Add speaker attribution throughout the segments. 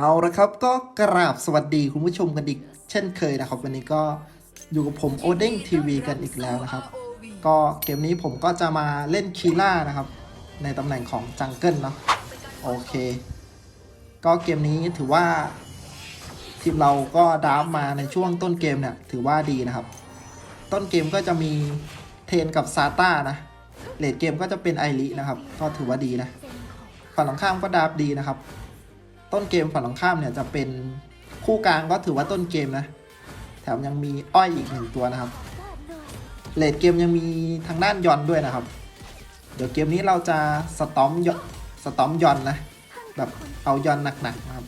Speaker 1: เอาละครับก็กราบสวัสดีคุณผู้ชมกันอีก เช่นเคยนะครับ วันนี้ก็อยู่กับผมโอเด้งทีวีกันอีกแล้วนะครับ ก็เกมนี้ผมก็จะมาเล่นคีล่านะครับ ในตำแหน่งของจังเกิลเนาะโอเค ก็เกมนี้ถือว่า ทีมเราก็ดราฟมาในช่วงต้นเกมเนี่ย ถือว่าดีนะครับ ต้นเกมก็จะมีเทนกับซาต้านะเลดเกมก็จะเป็นไอรินะครับ ก็ถือว่าดีนะฝั่งตรงข้ามก็ดาฟดีนะครับ ต้นเกมฝั่งตรงข้ามเนี่ยจะเป็นคู่กลางก็ถือว่าต้นเกมนะ แถมยังมีอ้อยอีกหนึ่งตัวนะครับเลดเกมยังมีทางด้านยอนด้วยนะครับ เดี๋ยวเกมนี้เราจะสตอมยอนสตอมยอนนะ แบบเอายอนหนักๆนะครับ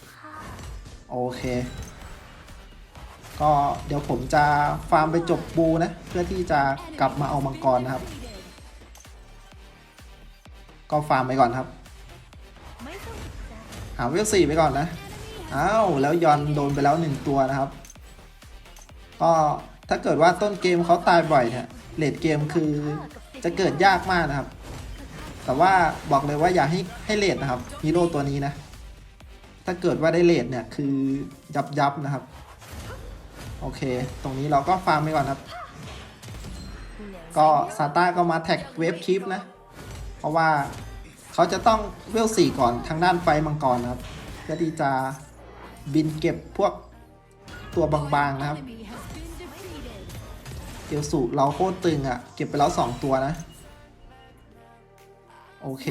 Speaker 1: โอเค ก็เดี๋ยวผมจะฟาร์มไปจบบูนะ เพื่อที่จะกลับมาเอามังกรนะครับ ก็ฟาร์มไปก่อนครับาเวลสี่ไปก่อนนะอ้าวแล้วยอนโดนไปแล้วหนึ่งตัวนะครับ ก็ถ้าเกิดว่าต้นเกมเขาตายบ่อยเนี่ยเลดเกมคือจะเกิดยากมากนะครับ แต่ว่าบอกเลยว่าอย่าให้ให้เลดนะครับฮีโร่ตัวนี้นะ ถ้าเกิดว่าได้เลดเนี่ยคือยับยับนะครับ โอเค ตรงนี้เราก็ฟาร์มไปก่อนครับ ก็ซาต้าก็มาแท็กเวฟคลิปนะ เพราะว่า เขาจะต้องเวลสี่ก่อนทางด้านไฟมังกรนะครับเพื่อที่จะบินเก็บพวกตัวบางๆนะครับเอลสูเราโคตรตึงอะ่ะ เก็บไปแล้ว 2 ตัวนะ โอเค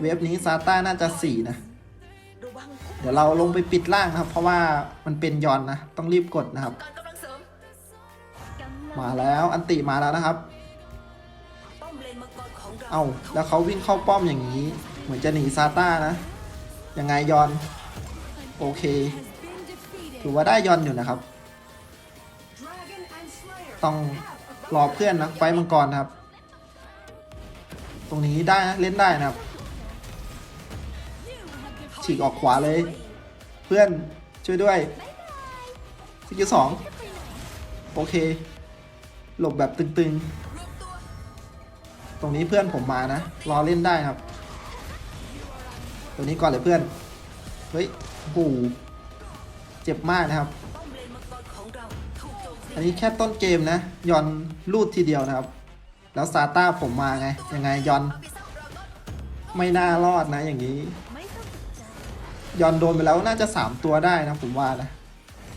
Speaker 1: เวฟนี้ซาต้าน่าจะ 4 นะ เดี๋ยวเราลงไปปิดล่างนะครับ เพราะว่ามันเป็นยอนนะ ต้องรีบกดนะครับ
Speaker 2: มา
Speaker 1: แล้วอันติมาแล้วนะครับ
Speaker 2: งกรของเรา
Speaker 1: เอ้าแล้วเขาวิ่งเข้าป้อมอย่างนี้ เหมือนจะหนีซาต้านะ ยังไงยอน โอเค ถือว่าได้ยอนอยู่นะครับ ต้องรอเพื่อนนะไฟมังกรครับ ตรงนี้ได้นะเล่นได้นะครับ ฉีกออกขวาเลย เพื่อนช่วยด้วยสกิลสองโอเค หลบแบบตึงๆ ตรงนี้เพื่อนผมมานะ รอเล่นได้ครับ ตัวนี้ก่อนเลยเพื่อน เฮ้ยโอ้โหเจ็บมากนะครับ
Speaker 2: ป้อมเลนมังกรของเราถูกโจมตี
Speaker 1: อันนี้แค่ต้นเกมนะ ยอนลูดทีเดียวนะครับ แล้วซาต้าผมมาไง ยังไงยอน ไม่น่ารอดนะอย่างนี้ ยอนโดนไปแล้วน่าจะ 3 ตัวได้นะผมว่านะ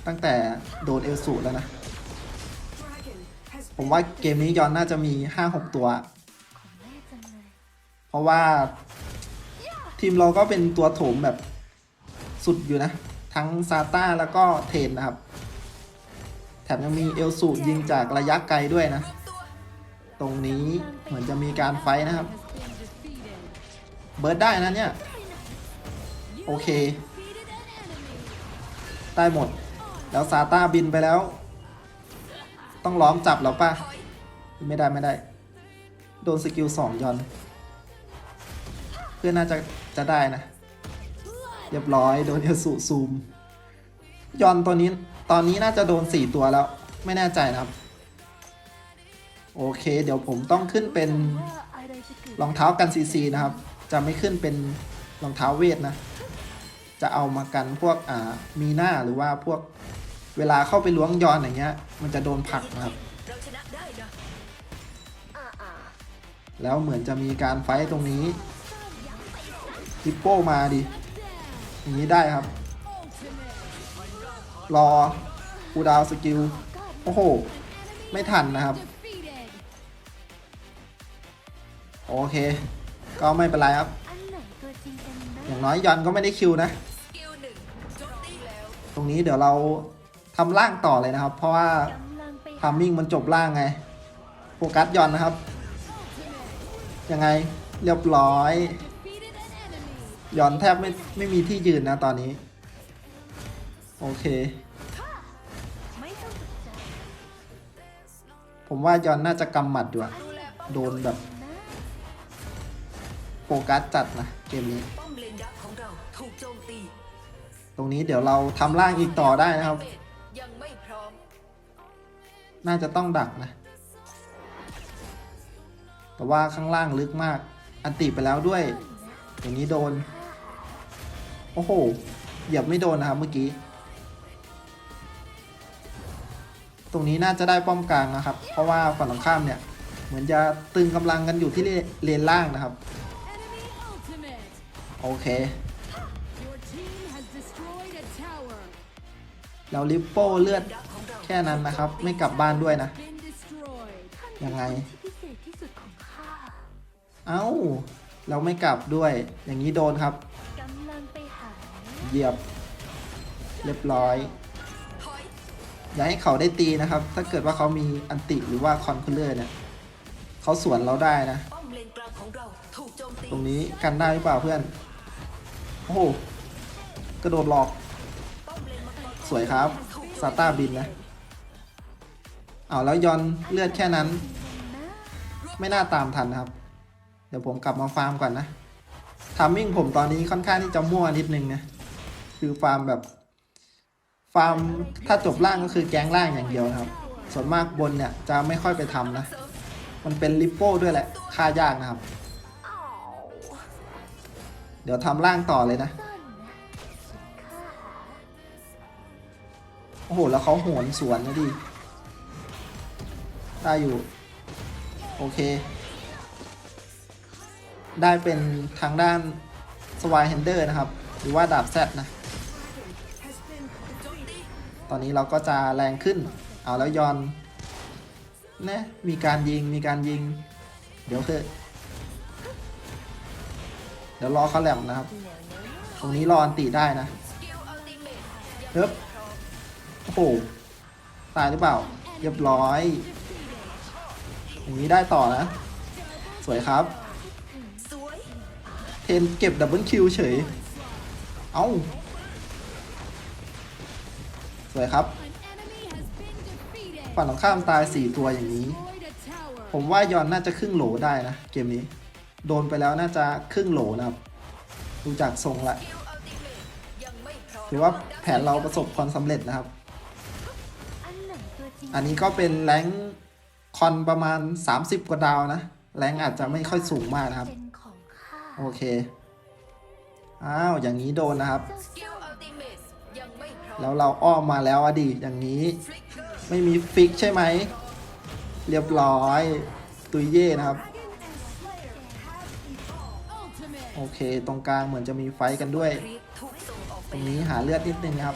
Speaker 1: ตั้งแต่โดนเอลสูแล้วนะผมว่าเกมนี้ยอนน่าจะมี 5-6 ตัว เพราะว่า ทีมเราก็เป็นตัวโถมแบบสุดอยู่นะ ทั้งซาต้าแล้วก็เทนนะครับ แถมยังมีเอลสูยิงจากระยะไกลด้วยนะ ตรงนี้เหมือนจะมีการไฟนะครับ เบิร์ดได้นะเนี่ย โอเค ได้หมด แล้วซาต้าบินไปแล้ว ต้องล้อมจับแล้วป่ะ ไม่ได้ไม่ได้ โดนสกิลสองยอน พื่อนน่าจะจะได้นะ เรียบร้อยโดนเอลสูซูมยอนตัวนี้ตอนนี้น่าจะโดน 4 ตัวแล้ว ไม่แน่ใจนะครับ โอเค เดี๋ยวผมต้องขึ้นเป็นรองเท้ากันซีซีนะครับ จะไม่ขึ้นเป็นรองเท้าเวทนะ จะเอามากันพวกอ่ามีหน้าหรือว่าพวกเวลาเข้าไปล้วงยอนอย่างเงี้ย มันจะโดนผลักนะครับแล้วเหมือนจะมีการไฟต์ตรงนี้ ฮิปโป้มาดิอย่างนี้ได้ครับ รอคูดาวสกิล โอ้โห ไม่ทันนะครับ โอเค ก็ไม่เป็นไรครับ อย่างน้อยยอนก็ไม่ได้คิวนะ
Speaker 2: สกิลหนึ่งโจมตีแล้ว
Speaker 1: ตรงนี้เดี๋ยวเราทำล่างต่อเลยนะครับ เพราะว่าทามมิ่งมันจบล่างไง โฟกัสยอนนะครับ ยังไงเรียบร้อย ยอนแทบไม่ไม่มีที่ยืนนะตอนนี้ โอเค ผมว่ายอนน่าจะกำหมัดอยู่อะโดนแบบโฟกัสจัดนะเกมนี้
Speaker 2: ต
Speaker 1: รงนี้เดี๋ยวเราทำล่างอีกต่อได้นะครับ น่าจะต้องดักนะ แต่ว่าข้างล่างลึกมาก อันติไปแล้วด้วย อย่างนี้โดน โอ้โหเหยียบไม่โดนนะครับเมื่อกี้ ตรงนี้น่าจะได้ป้อมกลางนะครับ เพราะว่าฝั่งตรงข้ามเนี่ย เหมือนจะตึงกำลังกันอยู่ที่เลนล่างนะครับ โอเค แล้วลิปโป้เลือดแค่นั้นนะครับ ไม่กลับบ้านด้วยนะ ยังไง
Speaker 3: เอ้า
Speaker 1: เอ้าเราไม่กลับด้วย อย่างนี้โดนครับ เยียบเรียบร้อย
Speaker 2: อย่า
Speaker 1: ให้เขาได้ตีนะครับ ถ้าเกิดว่าเขามีอันติหรือว่าคอนคูลเลอร์เนี่ยเขาสวนเราได้นะ
Speaker 2: ต
Speaker 1: รงนี้กันได้หรือเปล่าเพื่อน โอ้โห กระโดดหลอก สวยครับซาต้าบินนะเอาแล้วยอนเลือดแค่นั้น ไม่น่าตามทันนะครับ เดี๋ยวผมกลับมาฟาร์มก่อนนะทามมิ่งผมตอนนี้ค่อนข้างที่จะมั่วนิดนึงนะ คือฟาร์มแบบ ฟาร์มถ้าจบล่างก็คือแกงล่างอย่างเดียวครับ ส่วนมากบนเนี่ยจะไม่ค่อยไปทำนะ มันเป็นลิปโป้ด้วยแหละค่ายากนะครับ เดี๋ยวทำล่างต่อเลยนะ โอ้โห แล้วเขาโหนสวนนะดิ ได้อยู่ โอเค ได้เป็นทางด้านสวายเฮนเดอร์นะครับ หรือว่าดาบแซดนะ ตอนนี้เราก็จะแรงขึ้น เอาแล้วยอนนะมีการยิงมีการยิง เดี๋ยวคือเดี๋ยวรอเขาแหลมนะครับ ตรงนี้รออันติได้นะ
Speaker 2: สกิลอัลติเฮ้ไม่
Speaker 1: บโอ้โหตายหรือเปล่า เรียบร้อย อย่างนี้ได้ต่อนะ สวยครับ เทนเก็บดับเบิลคิวเฉย เอ้า สวยครับฝั่งตรงข้ามตาย 4 ตัวอย่างนี้ ผมว่ายอนน่าจะครึ่งโหลได้นะ เกมนี้ โดนไปแล้วน่าจะครึ่งโหลนะครับ ดูจากทรงละ
Speaker 2: สกิลอัลติเมทยังไม่พร้อม
Speaker 1: ถือว่าแผนเราประสบความสำเร็จนะครับ
Speaker 3: อันนี้
Speaker 1: ก็เป็นแรงคอนประมาณ 30 กว่าดาวนะ แรงอาจจะไม่ค่อยสูงมากนะครับ โอเค อ้าว อย่างนี้โดนนะครับ แล้วเราอ้อมมาแล้วอดีอย่างนี้ ไม่มีฟิกใช่ไหม เรียบร้อย ตุยเย่นะครับ โอเค ตรงกลางเหมือนจะมีไฟกันด้วย ตรงนี้หาเลือดนิดนึงครับ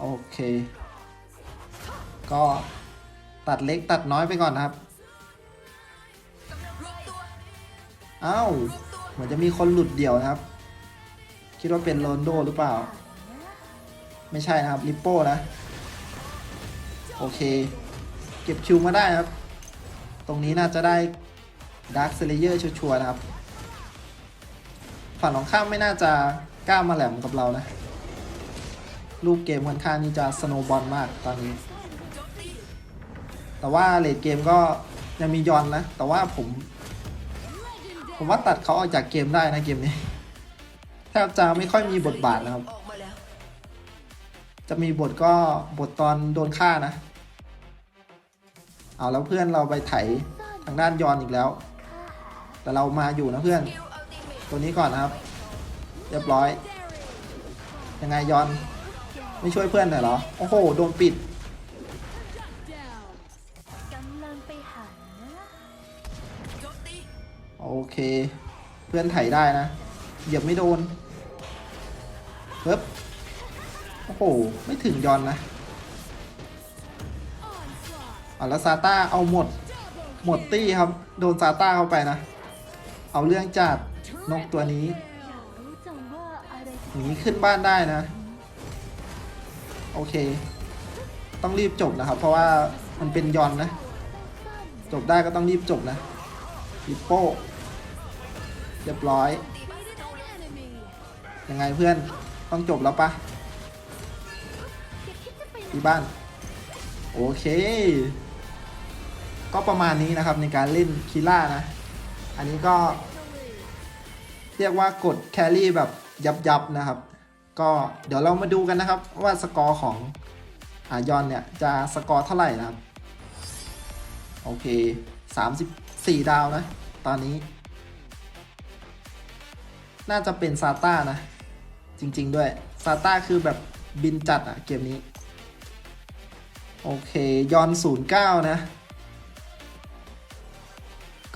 Speaker 1: โอเค ก็ตัดเล็กตัดน้อยไปก่อนครับ อ้าวเหมือนจะมีคนหลุดเดี่ยวนะครับ คิดว่าเป็นโรนโดหรือเปล่า ไม่ใช่นะครับลิปโป้นะ โอเค เก็บคิวมาได้ครับ ตรงนี้น่าจะได้ดาร์คเซเลเยอร์ชัวร์นะครับ ฝั่งของข้ามไม่น่าจะกล้ามาแหลมกับเรานะรูปเกมค่อนข้างนี่จะสโนบอลมากตอนนี้ แต่ว่าเลดเกมก็ยังมียอนนะ แต่ว่าผม ผมว่าตัดเขาออกจากเกมได้นะเกมนี้แทบจะไม่ค่อยมีบทบาทนะครับ จะมีบทก็บทตอนโดนฆ่านะ เอาแล้วเพื่อนเราไปไถทางด้านยอนอีกแล้ว แต่เรามาอยู่นะเพื่อน
Speaker 2: ตั
Speaker 1: วนี้ก่อนนะครับ เรียบร้อย ยังไงยอน ไม่ช่วยเพื่อนหน่อยเหรอ โอ้โห โดนปิด เค เพื่อนไถได้นะเหยียบไม่โดนเฮ้บโอ้โห ไม่ถึงยอนนะเอาแล้วซาต้าเอาหมด หมดตี้ครับ โดนซาต้าเข้าไปนะ เอาเรื่องจัดนกตัวนี้หนีขึ้นบ้านได้นะ โอเค ต้องรีบจบนะครับ เพราะว่ามันเป็นยอนนะ จบได้ก็ต้องรีบจบนะลิปโป้ เรียบร้อย ยังไงเพื่อนต้องจบแล้วปะที่บ้าน โอเค ก็ประมาณนี้นะครับในการเล่นคีล่านะ อันนี้ก็ เรียกว่ากดแครี่แบบยับๆนะครับ ก็เดี๋ยวเรามาดูกันนะครับ ว่าสกอร์ของอายอนเนี่ยจะสกอร์เท่าไหร่นะครับ โอเค30สี่ดาวนะ ตอนนี้ น่าจะเป็นซาต้านะ จริง ๆ ด้วยซาต้าคือแบบบินจัดอะเกมนี้ โอเคยอน 09 นะ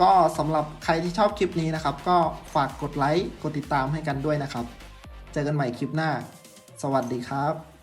Speaker 1: ก็สำหรับใครที่ชอบคลิปนี้นะครับ ก็ฝากกดไลค์ กดติดตามให้กันด้วยนะครับ เจอกันใหม่คลิปหน้า สวัสดีครับ